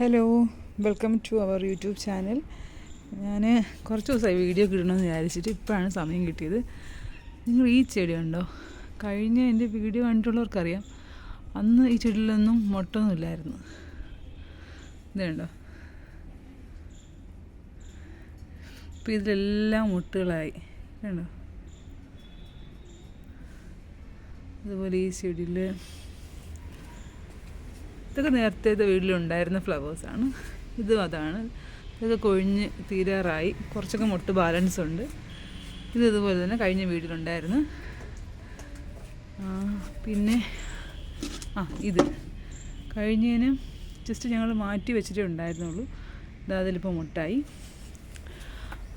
Hello welcome to our YouTube channel ഞാൻ കുറച്ച് ദിവസമായി വീഡിയോ കിട്ടണമെന്ന് വിചാരിച്ചിട്ട് ഇപ്പോഴാണ് സമയം കിട്ടിയത്. നിങ്ങൾ ഈ ചെടി ഉണ്ടോ കഴിഞ്ഞ എന്റെ വീഡിയോ കണ്ടിട്ടുള്ളവർക്കറിയാം. അന്ന് ഈ ചെടിയിലൊന്നും മുട്ടൊന്നും ഇല്ലായിരുന്നു. ഇതുണ്ടോ ഇപ്പം ഇതിലെല്ലാം മുട്ടുകളായി. കണ്ടോ? അതുപോലെ ഈ ചെടിയിൽ ഇതൊക്കെ നേരത്തെ വീട്ടിലുണ്ടായിരുന്ന ഫ്ലവേഴ്സാണ് ഇതും അതാണ്. ഇതൊക്കെ കൊഴിഞ്ഞ് തീരാറായി. കുറച്ചൊക്കെ മുട്ട് ബാലൻസ് ഉണ്ട്. ഇത് ഇതുപോലെ തന്നെ കഴിഞ്ഞ വീട്ടിലുണ്ടായിരുന്നു. പിന്നെ ആ ഇത്. കഴിഞ്ഞതിന് ജസ്റ്റ് ഞങ്ങൾ മാറ്റി വെച്ചിട്ടേ ഉണ്ടായിരുന്നുള്ളൂ. അതിലിപ്പോൾ മുട്ടായി.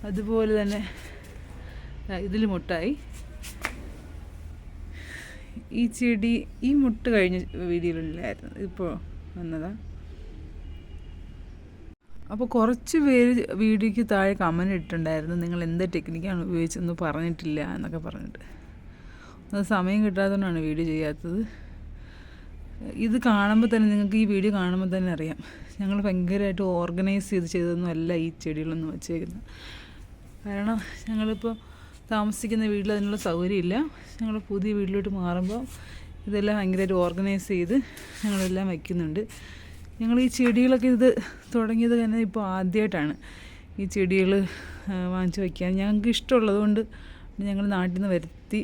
അതുപോലെ തന്നെ ഇതിൽ മുട്ടായി. ഈ ചെടി ഈ മുട്ട് കഴിഞ്ഞ വീഡിയോയിലില്ലായിരുന്നു ഇപ്പോൾ വന്നതാ. അപ്പോൾ കുറച്ച് പേര് വീഡിയോയ്ക്ക് താഴെ കമന്റ് ഇട്ടിട്ടുണ്ടായിരുന്നു. നിങ്ങൾ എന്ത് ടെക്നിക്കാണ് ഉപയോഗിച്ചതെന്ന് പറഞ്ഞിട്ടില്ല എന്നൊക്കെ പറഞ്ഞിട്ട്. അത് സമയം കിട്ടാത്തതുകൊണ്ടാണ് വീഡിയോ ചെയ്യാത്തത്. ഇത് കാണുമ്പോൾ തന്നെ നിങ്ങൾക്ക് ഈ വീഡിയോ കാണുമ്പോൾ തന്നെ അറിയാം. ഞങ്ങൾ ഭയങ്കരമായിട്ട് ഓർഗനൈസ് ചെയ്ത് ചെയ്തതൊന്നും അല്ല ഈ ചെടികളൊന്നും വെച്ചേക്കുന്നത്. കാരണം ഞങ്ങളിപ്പോൾ താമസിക്കുന്ന വീട്ടിൽ അതിനുള്ള സൗകര്യമില്ല ഞങ്ങൾ പുതിയ വീട്ടിലോട്ട് മാറുമ്പോൾ ഇതെല്ലാം ഭയങ്കരമായിട്ട് ഓർഗനൈസ് ചെയ്ത് ഞങ്ങളെല്ലാം വയ്ക്കുന്നുണ്ട് ഞങ്ങൾ ഈ ചെടികളൊക്കെ ഇത് തുടങ്ങിയത് തന്നെ ഇപ്പോൾ ആദ്യമായിട്ടാണ് ഈ ചെടികൾ വാങ്ങിച്ച് വയ്ക്കാൻ ഞങ്ങൾക്ക് ഇഷ്ടമുള്ളത് കൊണ്ട് ഞങ്ങൾ നാട്ടിൽ നിന്ന് വരുത്തി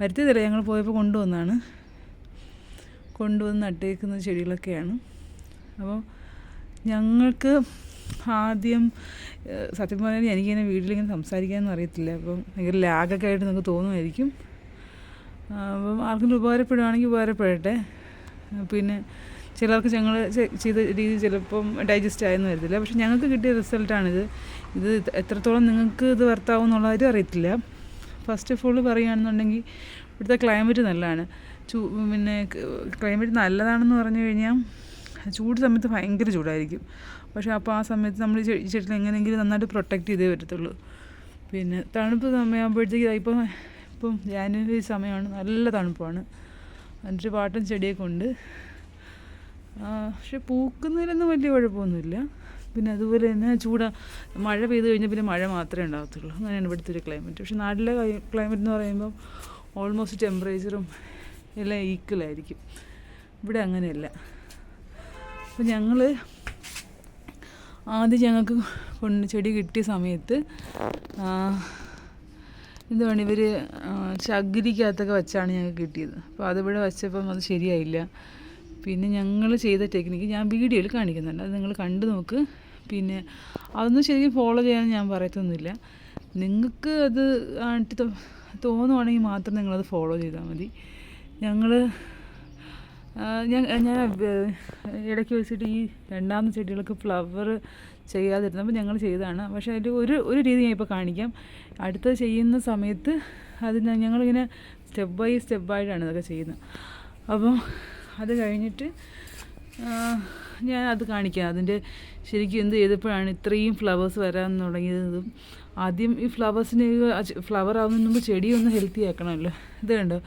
വരുത്തിയതല്ല ഞങ്ങൾ പോയപ്പോൾ കൊണ്ടുവന്നാണ്. കൊണ്ടുവന്ന് നട്ടേക്കുന്ന ചെടികളൊക്കെയാണ്. അപ്പോൾ ഞങ്ങൾക്ക് ആദ്യം സത്യം പറഞ്ഞാൽ എനിക്കിങ്ങനെ വീട്ടിലിങ്ങനെ സംസാരിക്കാനൊന്നും അറിയത്തില്ല. അപ്പം ഭയങ്കര ലാഗൊക്കെ ആയിട്ട് നിങ്ങൾക്ക് തോന്നുമായിരിക്കും. അപ്പം ആർക്കെങ്കിലും ഉപകാരപ്പെടുകയാണെങ്കിൽ ഉപകാരപ്പെടട്ടെ. പിന്നെ ചിലർക്ക് ഞങ്ങൾ ചെയ്ത രീതി ചിലപ്പം ഡൈജസ്റ്റ് ആയെന്ന് വരത്തില്ല. പക്ഷെ ഞങ്ങൾക്ക് കിട്ടിയ റിസൾട്ടാണിത്. ഇത് എത്രത്തോളം നിങ്ങൾക്ക് ഇത് വർത്താവും എന്നുള്ള കാര്യം അറിയത്തില്ല. ഫസ്റ്റ് ഓഫ് ഓൾ പറയുകയാണെന്നുണ്ടെങ്കിൽ ഇവിടുത്തെ ക്ലൈമറ്റ് നല്ലതാണ്. ചൂ പിന്നെ ക്ലൈമറ്റ് നല്ലതാണെന്ന് പറഞ്ഞു കഴിഞ്ഞാൽ ചൂട് സമയത്ത് ഭയങ്കര ചൂടായിരിക്കും. പക്ഷേ അപ്പോൾ ആ സമയത്ത് നമ്മൾ ചെടി- ചെടികൾ എങ്ങനെയെങ്കിലും നന്നായിട്ട് പ്രൊട്ടക്റ്റ് ചെയ്തേ പറ്റത്തുള്ളൂ. പിന്നെ തണുപ്പ് സമയമാകുമ്പോഴത്തേക്ക് ഇപ്പം ഇപ്പം ജാനുവരി സമയമാണ് നല്ല തണുപ്പാണ്. എന്നിട്ട് പാട്ടും ചെടിയൊക്കെ ഉണ്ട്. പക്ഷെ പൂക്കുന്നതിലൊന്നും വലിയ കുഴപ്പമൊന്നുമില്ല. പിന്നെ അതുപോലെ തന്നെ ചൂട മഴ പെയ്ത് കഴിഞ്ഞാൽ പിന്നെ മഴ മാത്രമേ ഉണ്ടാകത്തുള്ളൂ. അങ്ങനെയാണ് ഇവിടുത്തെ ഒരു ക്ലൈമറ്റ് പക്ഷെ നാട്ടിലെ ക്ലൈമറ്റ് എന്ന് പറയുമ്പം ഓൾമോസ്റ്റ് ടെമ്പറേച്ചറും എല്ലാം ഈക്വലായിരിക്കും ഇവിടെ അങ്ങനെയല്ല. അപ്പം ഞങ്ങൾ ആദ്യം ഞങ്ങൾക്ക് കൊണ്ട് ചെടി കിട്ടിയ സമയത്ത് എന്തുവാണ് ഇവർ ചകിരിക്കകത്തൊക്കെ വെച്ചാണ് ഞങ്ങൾക്ക് കിട്ടിയത്. അപ്പോൾ അതിവിടെ വെച്ചപ്പം അത് ശരിയായില്ല. പിന്നെ ഞങ്ങൾ ചെയ്ത ടെക്നിക്ക് ഞാൻ വീഡിയോയിൽ കാണിക്കുന്നുണ്ട്. അത് നിങ്ങൾ കണ്ടു നോക്ക്. പിന്നെ അതൊന്നും ശരിക്കും ഫോളോ ചെയ്യാൻ ഞാൻ പറയത്തൊന്നുമില്ല. നിങ്ങൾക്ക് അത് ആയിട്ട് തോ- തോന്നുവാണെങ്കിൽ മാത്രം നിങ്ങളത് ഫോളോ ചെയ്താൽ മതി. ഞങ്ങൾ ഞാൻ ഞാൻ ഇടയ്ക്ക് വെച്ചിട്ട് ഈ രണ്ടാമത്തെ ചെടികൾക്ക് ഫ്ലവർ ചെയ്യാതിരുന്നപ്പോൾ ഞങ്ങൾ ചെയ്തതാണ്. പക്ഷേ അതിന്റെ ഒരു ഒരു രീതി ഞാൻ ഇപ്പോൾ കാണിക്കാം. അടുത്തത് ചെയ്യുന്ന സമയത്ത് അത് ഞങ്ങളിങ്ങനെ സ്റ്റെപ്പ് ബൈ സ്റ്റെപ്പായിട്ടാണ് ഇതൊക്കെ ചെയ്യുന്നത്. അപ്പം അത് കഴിഞ്ഞിട്ട് ഞാൻ അത് കാണിക്കാം. അതിന്റെ ശരിക്കും എന്ത് ചെയ്തപ്പോഴാണ് ഇത്രയും ഫ്ലവേഴ്സ് വരാൻ തുടങ്ങിയതും. ആദ്യം ഈ ഫ്ലവേഴ്സിന് ഫ്ലവർ ആവുന്നതിന് മുമ്പ് ചെടി ഒന്ന് ഹെൽത്തി ആക്കണമല്ലോ. ഇത് കണ്ടോ?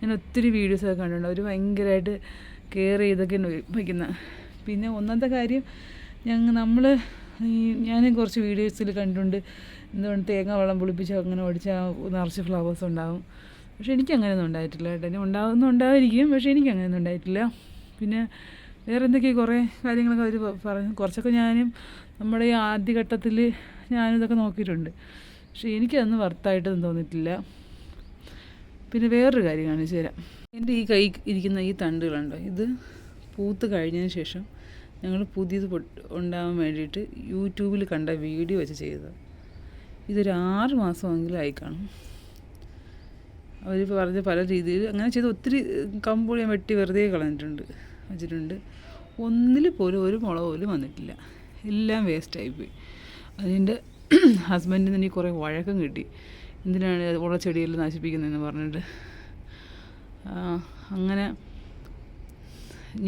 ഞാൻ ഒത്തിരി വീഡിയോസൊക്കെ കണ്ടിട്ടുണ്ട്. അവർ ഭയങ്കരമായിട്ട് കെയർ ചെയ്തൊക്കെയാണ് വയ്ക്കുന്നത് പിന്നെ ഒന്നാമത്തെ കാര്യം ഞങ്ങൾ നമ്മൾ ഞാൻ കുറച്ച് വീഡിയോസിൽ കണ്ടിട്ടുണ്ട്. എന്തുകൊണ്ട് തേങ്ങ വെള്ളം പുളിപ്പിച്ച് അങ്ങനെ ഒടിച്ചാൽ നിറച്ച് ഫ്ലവേഴ്സ് ഉണ്ടാകും പക്ഷേ എനിക്ക് അങ്ങനെയൊന്നും ഉണ്ടായിട്ടില്ല കേട്ടോ. ഇനി ഉണ്ടാകുന്നു ഉണ്ടാകാതിരിക്കും പക്ഷേ എനിക്ക് അങ്ങനെയൊന്നും ഉണ്ടായിട്ടില്ല. പിന്നെ വേറെ എന്തൊക്കെയോ കുറേ കാര്യങ്ങളൊക്കെ അവർ പറഞ്ഞു. കുറച്ചൊക്കെ ഞാനും നമ്മുടെ ഈ ആദ്യഘട്ടത്തിൽ ഞാനിതൊക്കെ നോക്കിയിട്ടുണ്ട്. പക്ഷേ എനിക്കതൊന്നും വർത്തായിട്ടൊന്നും തോന്നിയിട്ടില്ല. പിന്നെ വേറൊരു കാര്യം കാണിച്ചു തരാം. എന്റെ ഈ കൈ ഇരിക്കുന്ന ഈ തണ്ടുകളുണ്ടോ ഇത് പൂത്ത് കഴിഞ്ഞതിന് ശേഷം ഞങ്ങൾ പുതിയത് ഉണ്ടാകാൻ വേണ്ടിയിട്ട് യൂട്യൂബിൽ കണ്ട വീഡിയോ വെച്ച് ചെയ്തത് ഇതൊരു ആറ് മാസമെങ്കിലും ആയി കാണും അവർ പറഞ്ഞ പല രീതിയിൽ അങ്ങനെ ചെയ്ത് ഒത്തിരി കമ്പ് ഞാൻ വെട്ടി വെറുതെ കളഞ്ഞിട്ടുണ്ട് വെച്ചിട്ടുണ്ട്. ഒന്നിൽ പോലും ഒരു മുളക് പോലും വന്നിട്ടില്ല. എല്ലാം വേസ്റ്റായിപ്പോയി. അതിന്റെ ഹസ്ബൻഡിന് എനിക്ക് കുറേ വഴക്കം കിട്ടി. എന്തിനാണ് ഉള്ള ചെടിയെല്ലാം നശിപ്പിക്കുന്നതെന്ന് പറഞ്ഞിട്ട്. അങ്ങനെ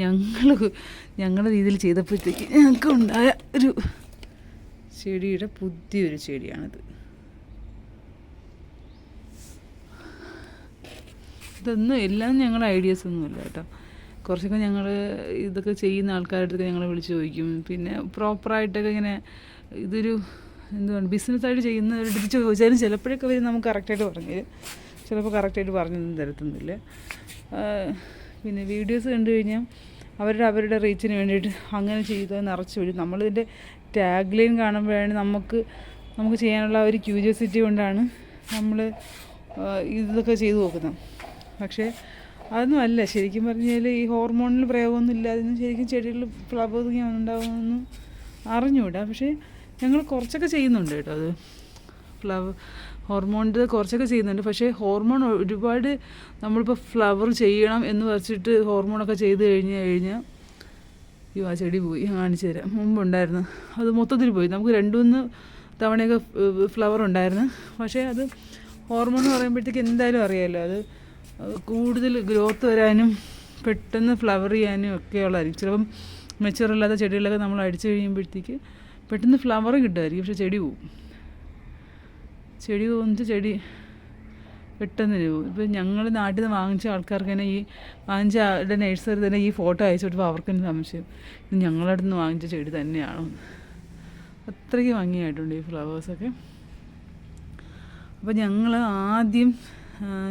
ഞങ്ങൾ ഞങ്ങളുടെ രീതിയിൽ ചെയ്തപ്പോഴത്തേക്ക് ഞങ്ങൾക്ക് ഉണ്ടായ ഒരു ചെടിയുടെ പുതിയൊരു ചെടിയാണിത്. ഇതൊന്നും എല്ലാം ഞങ്ങളുടെ ഐഡിയാസ് ഒന്നുമില്ല കേട്ടോ. കുറച്ചൊക്കെ ഞങ്ങൾ ഇതൊക്കെ ചെയ്യുന്ന ആൾക്കാരുടെ അടുത്തൊക്കെ ഞങ്ങൾ വിളിച്ച് ചോദിക്കും. പിന്നെ പ്രോപ്പറായിട്ടൊക്കെ ഇങ്ങനെ ഇതൊരു എന്തുവാണ് ബിസിനസ്സായിട്ട് ചെയ്യുന്നവരുടെ അടുത്ത് ചോദിച്ചാലും ചിലപ്പോഴൊക്കെ അവർ നമുക്ക് കറക്റ്റായിട്ട് പറഞ്ഞു തരും. ചിലപ്പോൾ കറക്റ്റായിട്ട് പറഞ്ഞൊന്നും തരത്തൊന്നുമില്ല. ആ, പിന്നെ വീഡിയോസ് കണ്ടു കഴിഞ്ഞാൽ അവരുടെ അവരുടെ റീച്ചിന് വേണ്ടിയിട്ട് അങ്ങനെ ചെയ്ത് നിറച്ച് വരും നമ്മളിതിന്റെ ടാഗ് ലൈൻ കാണുമ്പോഴാണ് നമുക്ക് നമുക്ക് ചെയ്യാനുള്ള ഒരു ക്യൂരിയോസിറ്റി കൊണ്ടാണ് നമ്മൾ ഇതൊക്കെ ചെയ്തു നോക്കുന്നത്. പക്ഷേ അതൊന്നും അല്ല. ശരിക്കും പറഞ്ഞാൽ ഈ ഹോർമോണിൽ പ്രയോഗമൊന്നും ഇല്ലാതെ ശരിക്കും ചെടികളിൽ ഇങ്ങനെ ഉണ്ടാകുമെന്നൊന്നും അറിഞ്ഞൂടാ പക്ഷേ ഞങ്ങൾ കുറച്ചൊക്കെ ചെയ്യുന്നുണ്ട് കേട്ടോ അത്. ഫ്ലവർ ഹോർമോണിന്റെ കുറച്ചൊക്കെ ചെയ്യുന്നുണ്ട്. പക്ഷേ ഹോർമോൺ ഒരുപാട് നമ്മളിപ്പോൾ ഫ്ലവർ ചെയ്യണം എന്ന് വെച്ചിട്ട് ഹോർമോണൊക്കെ ചെയ്ത് കഴിഞ്ഞ് കഴിഞ്ഞാൽ അയ്യോ ആ ചെടി പോയി. കാണിച്ചു തരാം. മുമ്പുണ്ടായിരുന്നു അത് മൊത്തത്തിൽ പോയി. നമുക്ക് രണ്ടു മൂന്ന് തവണയൊക്കെ ഫ്ലവർ ഉണ്ടായിരുന്നു. പക്ഷേ അത് ഹോർമോൺ എന്ന് പറയുമ്പോഴത്തേക്ക് എന്തായാലും അറിയാമല്ലോ അത് കൂടുതൽ ഗ്രോത്ത് വരാനും പെട്ടെന്ന് ഫ്ലവർ ചെയ്യാനും ഒക്കെ ഒക്കെയുള്ളതായിരിക്കും ചിലപ്പം മെച്ചൂറില്ലാത്ത ചെടികളൊക്കെ നമ്മൾ അടിച്ചു കഴിയുമ്പോഴത്തേക്ക് പെട്ടെന്ന് ഫ്ലവർ കിട്ടുമായിരിക്കും. പക്ഷേ ചെടി പോവും. ചെടി പോകുന്നിട്ട് ചെടി പെട്ടെന്ന് പോകും ഇപ്പം ഞങ്ങൾ നാട്ടിൽ നിന്ന് വാങ്ങിച്ച ആൾക്കാർക്ക് തന്നെ ഈ വാങ്ങിച്ച ആളുടെ നഴ്സറി തന്നെ ഈ ഫോട്ടോ അയച്ചു കൊടുത്തപ്പോൾ അവർക്ക് തന്നെ സംശയം. ഇത് ഞങ്ങളടുത്ത് നിന്ന് വാങ്ങിച്ച ചെടി തന്നെയാണോ? അത്രയ്ക്ക് ഭംഗിയായിട്ടുണ്ട് ഈ ഫ്ലവേഴ്സൊക്കെ അപ്പോൾ ഞങ്ങൾ ആദ്യം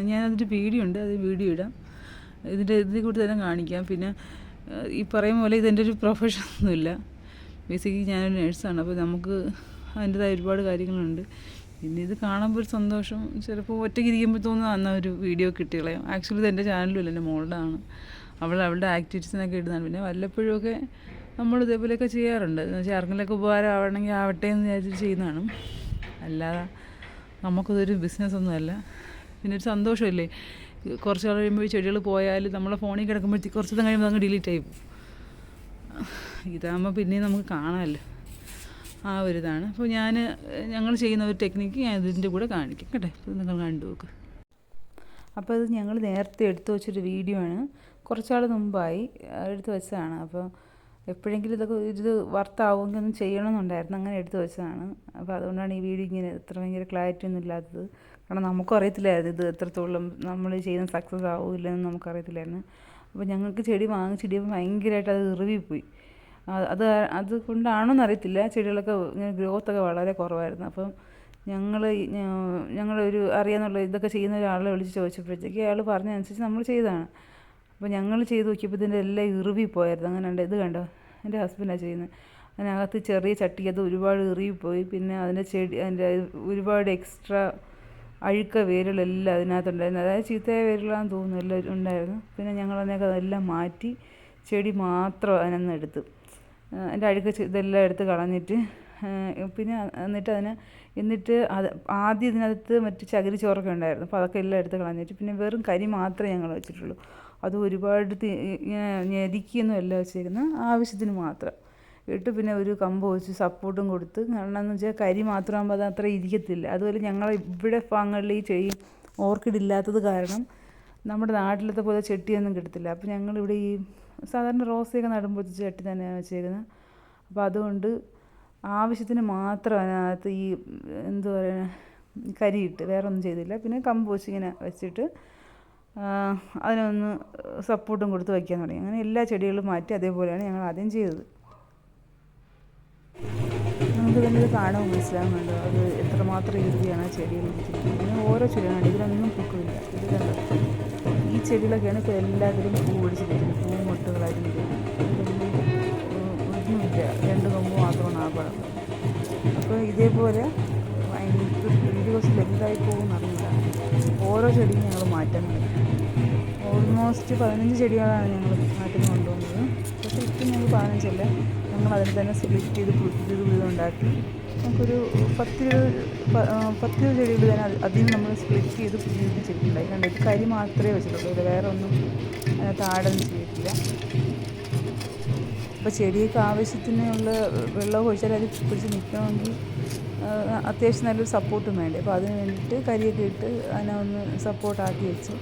ഞാനതിന്റെ വീഡിയോ ഉണ്ട് അത് വീഡിയോ ഇടാം. ഇതിന്റെ ഇതിൽ കൂടി തന്നെ കാണിക്കാം. പിന്നെ ഈ പറയും പോലെ ഇതെന്റെ ഒരു പ്രൊഫഷൻ ഒന്നുമില്ല. ബേസിക്കലി ഞാനൊരു നേഴ്സാണ് അപ്പോൾ നമുക്ക് അതിന്റെതായ ഒരുപാട് കാര്യങ്ങളുണ്ട്. പിന്നെ ഇത് കാണുമ്പോൾ ഒരു സന്തോഷം. ചിലപ്പോൾ ഒറ്റയ്ക്ക് ഇരിക്കുമ്പോൾ തോന്നുന്ന അന്ന ഒരു വീഡിയോ കിട്ടികളയും ആക്ച്വലി ഇത് എന്റെ ചാനലും ഇല്ല എന്റെ മോളുടെയാണ്. അവൾ അവളുടെ ആക്ടിവിറ്റീസിനൊക്കെ ഇടുന്നതാണ്. പിന്നെ വല്ലപ്പോഴുമൊക്കെ നമ്മൾ ഇതേപോലെയൊക്കെ ചെയ്യാറുണ്ട്. എന്ന് വെച്ചാൽ ആർക്കെങ്കിലൊക്കെ ഉപകാരം ആവണമെങ്കിൽ ആവട്ടെ എന്ന് വിചാരിച്ചിട്ട് ചെയ്യുന്നതാണ്. അല്ലാതെ നമുക്കതൊരു ബിസിനസ്സൊന്നുമല്ല പിന്നെ ഒരു സന്തോഷമല്ലേ? കുറച്ച് നാൾ കഴിയുമ്പോൾ ചെടികൾ പോയാൽ നമ്മളെ ഫോണിൽ കിടക്കുമ്പോഴത്തേക്ക് കുറച്ച് ദിവസം കഴിയുമ്പോൾ അങ്ങ് ഡിലീറ്റ് ആയി പോകും. ഇതാകുമ്പോൾ പിന്നെയും നമുക്ക് കാണാമല്ലോ. ആ ഒരു ഇതാണ് അപ്പോൾ ഞാൻ ഞങ്ങൾ ചെയ്യുന്ന ഒരു ടെക്നിക്ക് ഞാൻ ഇതിന്റെ കൂടെ കാണിക്കാം കേട്ടോ. നിങ്ങൾ കണ്ടു നോക്ക്. അപ്പോൾ ഇത് ഞങ്ങൾ നേരത്തെ എടുത്തു വെച്ചൊരു വീഡിയോ ആണ്. കുറച്ചാൾ മുമ്പായി എടുത്തു വെച്ചതാണ്. അപ്പോൾ എപ്പോഴെങ്കിലും ഇതൊക്കെ ഇത് വർത്താവുമെങ്കിൽ ഒന്നും ചെയ്യണമെന്നുണ്ടായിരുന്നു. അങ്ങനെ എടുത്തു വെച്ചതാണ്. അപ്പോൾ അതുകൊണ്ടാണ് ഈ വീഡിയോ ഇങ്ങനെ ഇത്ര ഭയങ്കര ക്ലാരിറ്റി ഒന്നും ഇല്ലാത്തത്. കാരണം നമുക്കും അറിയത്തില്ലായിരുന്നു ഇത് എത്രത്തോളം നമ്മൾ ചെയ്യുന്ന സക്സസ് ആവില്ലെന്ന് നമുക്കറിയത്തില്ലായിരുന്നു. അപ്പോൾ ഞങ്ങൾക്ക് ചെടി വാങ്ങിച്ചിടിയപ്പോൾ ഭയങ്കരമായിട്ട് അത് ഇറിവിപ്പോയി അത് അത് കൊണ്ടാണോന്ന് അറിയത്തില്ല ചെടികളൊക്കെ ഇങ്ങനെ ഗ്രോത്ത് ഒക്കെ വളരെ കുറവായിരുന്നു. അപ്പം ഞങ്ങൾ ഞങ്ങളൊരു അറിയാന്നുള്ള ഇതൊക്കെ ചെയ്യുന്ന ഒരാളെ വിളിച്ച് ചോദിച്ചപ്പോഴത്തേക്ക് അയാൾ പറഞ്ഞതനുസരിച്ച് നമ്മൾ ചെയ്തതാണ്. അപ്പോൾ ഞങ്ങൾ ചെയ്ത് നോക്കിയപ്പോൾ ഇതിന്റെ എല്ലാം ഇറുവി പോയായിരുന്നു. അങ്ങനെ ഉണ്ട് ഇത് കണ്ടോ? എന്റെ ഹസ്ബൻഡാണ് ചെയ്യുന്നത്. അതിനകത്ത് ചെറിയ ചട്ടി അത് ഒരുപാട് ഇറുവി പോയി. പിന്നെ അതിന്റെ ചെടി അതിന്റെ ഒരുപാട് എക്സ്ട്രാ അഴുക്ക വേരുകളെല്ലാം അതിനകത്തുണ്ടായിരുന്നു. അതായത് ചീത്തയായ വേരുകളാണെന്ന് തോന്നുന്നു എല്ലാം ഉണ്ടായിരുന്നു. പിന്നെ ഞങ്ങൾ അതിനൊക്കെ അതെല്ലാം മാറ്റി ചെടി മാത്രം അതിനൊന്ന് എടുത്ത്. അതിന്റെ അഴുക്ക് ഇതെല്ലാം എടുത്ത് കളഞ്ഞിട്ട് പിന്നെ എന്നിട്ട് അതിനെ എന്നിട്ട് അത് ആദ്യം ഇതിനകത്ത് മറ്റ് ചകിരി ചോറൊക്കെ ഉണ്ടായിരുന്നു. അപ്പോൾ അതൊക്കെ എല്ലാം എടുത്ത് കളഞ്ഞിട്ട് പിന്നെ വെറും കരി മാത്രമേ ഞങ്ങൾ വെച്ചിട്ടുള്ളൂ. അത് ഒരുപാട് ഇങ്ങനെ ഞെരിക്കുന്നു അല്ല വെച്ചിരിക്കുന്നത്. ആവശ്യത്തിന് മാത്രം. ഇട്ട് പിന്നെ ഒരു കമ്പ് വെച്ച് സപ്പോർട്ടും കൊടുത്ത് കാരണം എന്ന് വെച്ചാൽ കരി മാത്രമാകുമ്പോൾ അത് അത്ര ഇരിക്കത്തില്ല. അതുപോലെ ഞങ്ങൾ ഇവിടെ ഭാഗങ്ങളിൽ ഈ ചെടി ഓർക്കിഡ് ഇല്ലാത്തത് കാരണം നമ്മുടെ നാട്ടിലത്തെ പോലെ ചെട്ടിയൊന്നും കിട്ടത്തില്ല. അപ്പോൾ ഞങ്ങളിവിടെ ഈ സാധാരണ റോസയൊക്കെ നടുമ്പോൾ ചട്ടി തന്നെയാണ് വെച്ചേക്കുന്നത് അപ്പോൾ അതുകൊണ്ട് ആവശ്യത്തിന് മാത്രം അതിനകത്ത് ഈ എന്തു പറയുക കരിയിട്ട് വേറെ ഒന്നും ചെയ്തില്ല. പിന്നെ കമ്പ് ഇങ്ങനെ വെച്ചിട്ട് അതിനൊന്ന് സപ്പോർട്ടും കൊടുത്ത് വയ്ക്കാൻ തുടങ്ങി. അങ്ങനെ എല്ലാ ചെടികളും മാറ്റി അതേപോലെയാണ് ഞങ്ങൾ ആദ്യം ചെയ്തത്. നമുക്ക് തന്നെ ഇത് കാണുമ്പോൾ മനസ്സിലാകുന്നുണ്ട് അത് എത്രമാത്രം ആ ചെടികൾ പിന്നെ ഓരോ ചെടിയാണ് ഇതിലൊന്നും പൂക്കുമില്ല ഇത് കണ്ടോ? ഈ ചെടികളൊക്കെയാണ് ഇപ്പോൾ എല്ലാത്തിലും പൂ പിടിച്ചിരിക്കുന്നത് പൂ മുട്ടുകളായിട്ട് നിൽക്കുന്നത് ഒന്നുമില്ല രണ്ട് കൊമ്പ് മാത്രമാണ് ആ പഴം അപ്പോൾ ഇതേപോലെ ഒരു ദിവസം പോകും പോകുമെന്നറിയില്ല ഓരോ ചെടിയും ഞങ്ങൾ തുടങ്ങി ഓൾമോസ്റ്റ് പതിനഞ്ച് ചെടികളാണ് ഞങ്ങൾ നാട്ടിൽ കൊണ്ടുപോകുന്നത് പക്ഷേ ഇപ്പം ഞങ്ങൾ പതിനഞ്ചല്ല. ഞങ്ങൾ അതിൽ തന്നെ സ്പ്ലിറ്റ് ചെയ്ത് പുതിയത് പുതിയത് ഉണ്ടാക്കി. നമുക്കൊരു പത്ത് പത്ത് ചെടികൾ തന്നെ അത് അതിൽ നമ്മൾ സ്പ്ലിറ്റ് ചെയ്ത് ഒരു കണ്ടോ? ഇത് കരി മാത്രമേ വെച്ചിട്ടുള്ളൂ. വേറെ ഒന്നും ആടൊന്നും ചെയ്തിട്ടില്ല. അപ്പോൾ ചെടിയൊക്കെ ആവശ്യത്തിനുള്ള വെള്ളം ഒഴിച്ചാൽ അത് പിടിച്ച് നിൽക്കണമെങ്കിൽ അത്യാവശ്യം നല്ലൊരു സപ്പോർട്ടും വേണ്ടേ. അപ്പോൾ അതിന് വേണ്ടിയിട്ട് കരിയൊക്കെ ഇട്ട് അതിനെ ഒന്ന് സപ്പോർട്ടാക്കി വെച്ചു.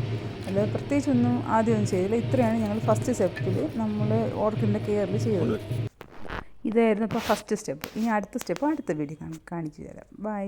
അല്ലാതെ പ്രത്യേകിച്ചൊന്നും ആദ്യമൊന്നും ചെയ്തില്ല. ഇത്രയാണ് ഞങ്ങൾ ഫസ്റ്റ് സ്റ്റെപ്പിൽ നമ്മൾ ഓർക്കിന്റെ കെയറിൽ ചെയ്തത്. ഇതായിരുന്നു ഇപ്പോൾ ഫസ്റ്റ് സ്റ്റെപ്പ് ഇനി അടുത്ത സ്റ്റെപ്പ് അടുത്ത വീഡിയോ കാണിച്ചു തരാം. ബൈ